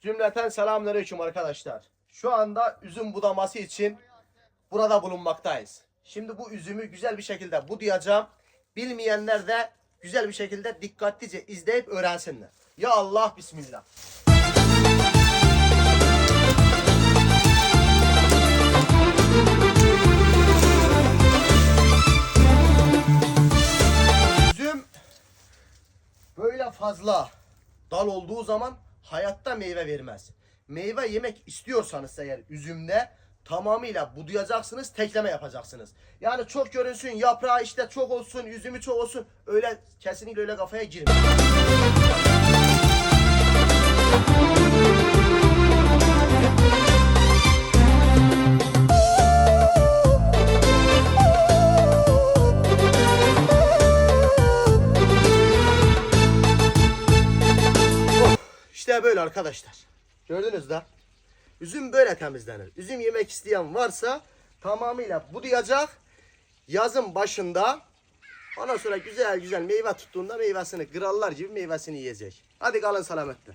Cümleten selamünaleyküm arkadaşlar. Şu anda üzüm budaması için burada bulunmaktayız. Şimdi bu üzümü güzel bir şekilde budayacağım. Bilmeyenler de güzel bir şekilde dikkatlice izleyip öğrensinler. Ya Allah bismillah. Üzüm böyle fazla dal olduğu zaman hayatta meyve vermez. Meyve yemek istiyorsanız eğer üzümde tamamıyla budayacaksınız, tekleme yapacaksınız. Yani çok görünsün, yaprağı işte çok olsun, üzümü çok olsun. Öyle kesinlikle öyle kafaya girmeyin. İşte böyle arkadaşlar. Gördünüz de. Üzüm böyle temizlenir. Üzüm yemek isteyen varsa tamamıyla budayacak. Yazın başında ondan sonra güzel güzel meyve tuttuğunda meyvesini krallar gibi meyvesini yiyecek. Hadi kalın selametle.